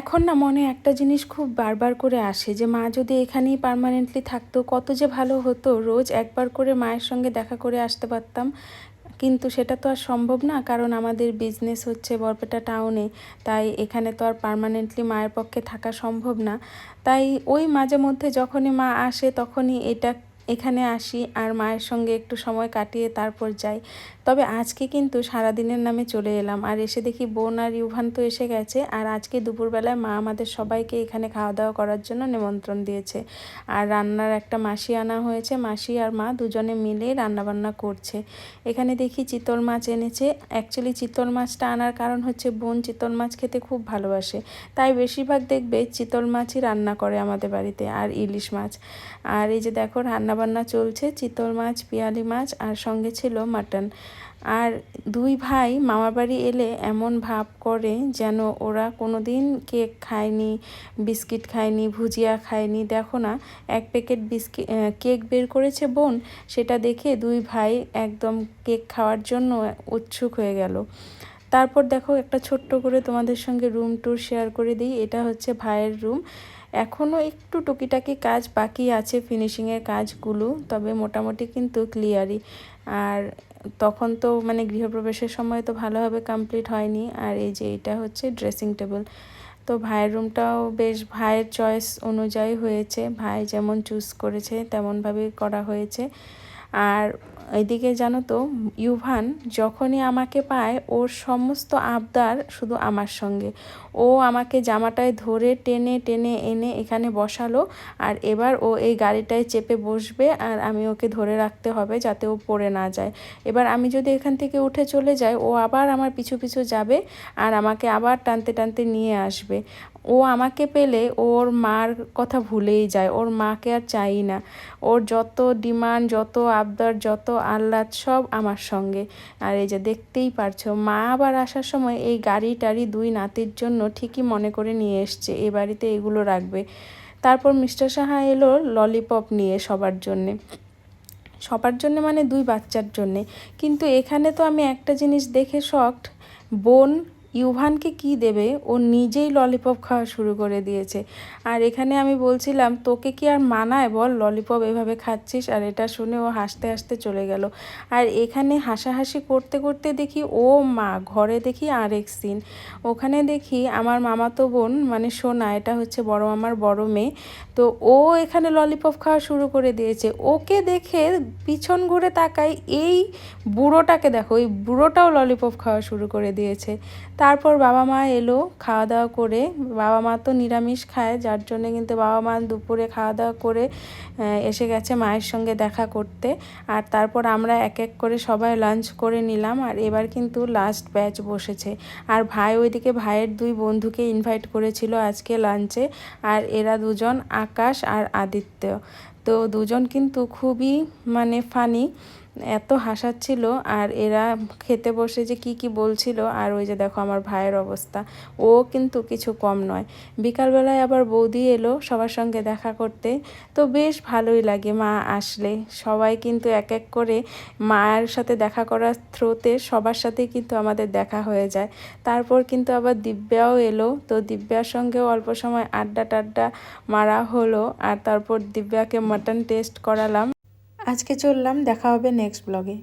এখন না মনে একটা জিনিস খুব বারবার করে আসে যে, মা যদি এখানেই পারমানেন্টলি থাকতো, কত যে ভালো হতো, রোজ একবার করে মায়ের সঙ্গে দেখা করে আসতে পারতাম। কিন্তু সেটা তো আর সম্ভব না, কারণ আমাদের বিজনেস হচ্ছে বরপেটা টাউনে তাই এখানে তো আর পার্মানেন্টলি মায়ের পক্ষে থাকা সম্ভব না। তাই ওই মাঝে মধ্যে যখনই মা আসে, তখনই এটা এখানে আসি আর মায়ের সঙ্গে একটু সময় কাটিয়ে তারপর যাই। তবে আজকে কিন্তু সারাদিনের নামে চলে এলাম আর এসে দেখি বোন আর ইউভান তো এসে গেছে আর আজকে দুপুরবেলায় মা আমাদের সবাইকে এখানে খাওয়া দাওয়া করার জন্য নিমন্ত্রণ দিয়েছে। আর রান্নার একটা মাসি আনা হয়েছে, মাসি আর মা দুজনে মিলে রান্নাবান্না করছে। এখানে দেখি চিতল মাছ এনেছে। অ্যাকচুয়ালি চিতল মাছটা আনার কারণ হচ্ছে বোন চিতল মাছ খেতে খুব ভালোবাসে। তাই বেশিরভাগ দেখবে চিতল মাছই রান্না করে আমাদের বাড়িতে আর ইলিশ মাছ। আর এই যে দেখো রান্নাবান্না চলছে, চিতল মাছ, পিয়ালি মাছ আর সঙ্গে ছিল মাটন। আর দুই ভাই মামার বাড়ি এলে এমন ভাব করে যেন ওরা কোনো দিন কেক খায়নি, বিস্কিট খায়নি, ভুজিয়া খায়নি। দেখো না, এক প্যাকেট বিস্কিট কেক বের করেছে বোন, সেটা দেখে দুই ভাই একদম কেক খাওয়ার জন্য উৎসুক হয়ে গেল। তারপর দেখো একটা ছোট্ট করে তোমাদের সঙ্গে রুম ট্যুর শেয়ার করে দিই। এটা হচ্ছে ভাইয়ের রুম এখনও একটু টুকিটাকি কাজ বাকি আছে ফিনিশিংয়ের কাজগুলো, তবে মোটামুটি কিন্তু ক্লিয়ারই আর তখন তো মানে গৃহপ্রবেশের সময় তো ভালোভাবে কমপ্লিট হয়নি, আর এই যে এটা হচ্ছে ড্রেসিং টেবিল তো ভাইয়ের রুমটাও বেশ, ভাইয়ের চয়েস অনুযায়ী হয়েছে। ভাই যেমন চুজ করেছে, তেমনভাবেই করা হয়েছে। আর এদিকে জানো তো, ইউভান যখনই আমাকে পায়, ওর সমস্ত আবদার শুধু আমার সঙ্গে। ও আমাকে জামাটায় ধরে টেনে টেনে এনে এখানে বসালো, আর এবার ও এই গাড়িটায় চেপে বসবে, আর আমি ওকে ধরে রাখতে হবে যাতে ও পড়ে না যায়। এবার আমি যদি এখান থেকে উঠে চলে যাই, ও আবার আমার পিছু পিছু যাবে, আর আমাকে আবার টানতে টানতে নিয়ে আসবে। ও আমাকে পেলে ওর মার কথা ভুলেই যায়, ওর মাকে আর চাই না। ওর যত ডিমান্ড, যত আবদার, যত আহ্লাদ সব আমার সঙ্গে। আর এই যে দেখতেই পারছ, মা আবার আসার সময় এই গাড়ি টাড়ি দুই নাতির জন্য ঠিকই মনে করে নিয়ে এসছে, এ বাড়িতে এগুলো রাখবে। তারপর মিস্টার সাহা এলো ললিপপ নিয়ে সবার জন্যে। সবার জন্য মানে দুই বাচ্চার জন্যে। কিন্তু এখানে তো আমি একটা জিনিস দেখে শখ বোন ইউভানকে কি দেবে? ও নিজেই ললিপপ খাওয়া শুরু করে দিয়েছে। আর এখানে আমি বলছিলাম, তোকে কি আর মানায় বল ললিপপ এভাবে খাচ্ছিস? আর এটা শুনে ও হাসতে হাসতে চলে গেল। আর এখানে হাসাহাসি করতে করতে দেখি, ও মা, ঘরে দেখি আরেক সিন। ওখানে দেখি আমার মামাতো বোন মানে সোনা, এটা হচ্ছে বড় মামার বড় মেয়ে, তো ও এখানে ললিপপ খাওয়া শুরু করে দিয়েছে। ওকে দেখে পিছন ঘুরে তাকাই এই বুড়োটাকে দেখো, এই বুড়োটাও ললিপপ খাওয়া শুরু করে দিয়েছে। তারপর বাবা মা এলো খাওয়া দাওয়া করে। বাবা মা তো নিরামিষ খায়, যার জন্যে কিন্তু বাবা মা দুপুরে খাওয়া দাওয়া করে এসে গেছে মায়ের সঙ্গে দেখা করতে। আর তারপর আমরা এক এক করে সবাই লাঞ্চ করে নিলাম আর এবার কিন্তু লাস্ট ব্যাচ বসেছে। আর ভাই ওইদিকে ভাইয়ের দুই বন্ধুকে ইনভাইট করেছিল আজকে লাঞ্চে আর এরা দুজন আকাশ আর আদিত্য। তো দুজন কিন্তু খুবই মানে ফানি এত হাসাচ্ছিল আর এরা খেতে বসে যে কি কি বলছিল আর ওই যে দেখো আমার ভাইয়ের অবস্থা। ও কিন্তু কিছু কম নয়। বিকালবেলায় আবার বৌদি এলো সবার সঙ্গে দেখা করতে। তো বেশ ভালোই লাগে মা আসলে। সবাই কিন্তু এক এক করে মায়ের সাথে দেখা করার থ্রোতে সবার সাথে কিন্তু আমাদের দেখা হয়ে যায়। তারপর কিন্তু আবার দিব্যাও এলো। তো দিব্যার সঙ্গেও অল্প সময় আড্ডা টাড্ডা মারা হলো। আর তারপর দিব্যাকে মাটন টেস্ট করালাম। আজকে চললাম দেখা হবে নেক্সট ব্লগে